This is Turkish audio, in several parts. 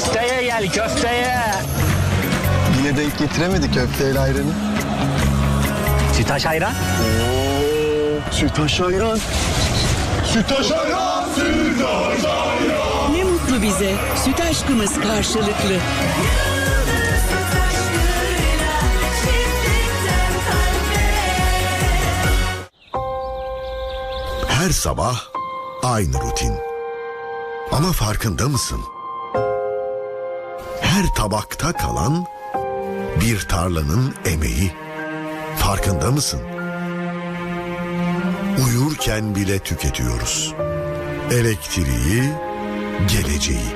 Köfteye gel köfteye. Yine denk getiremedik köfteyle ayranı. Sütaş ayran. Sütaş ayran. Sütaş ayran. Ne mutlu bize. Süt aşkımız karşılıklı. Her sabah aynı rutin. Ama farkında mısın? Her tabakta kalan bir tarlanın emeği. Farkında mısın? Uyurken bile tüketiyoruz. Elektriği, geleceği.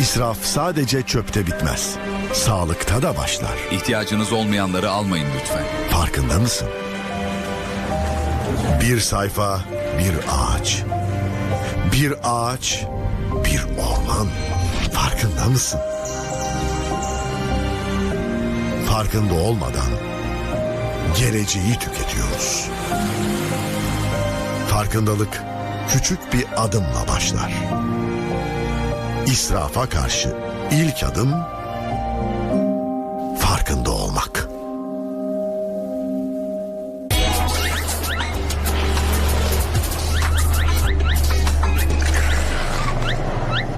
İsraf sadece çöpte bitmez. Sağlıkta da başlar. İhtiyacınız olmayanları almayın lütfen. Farkında mısın? Bir sayfa, bir ağaç. Bir ağaç, bir orman. Farkında mısın? Farkında olmadan geleceği tüketiyoruz. Farkındalık küçük bir adımla başlar. İsrafa karşı ilk adım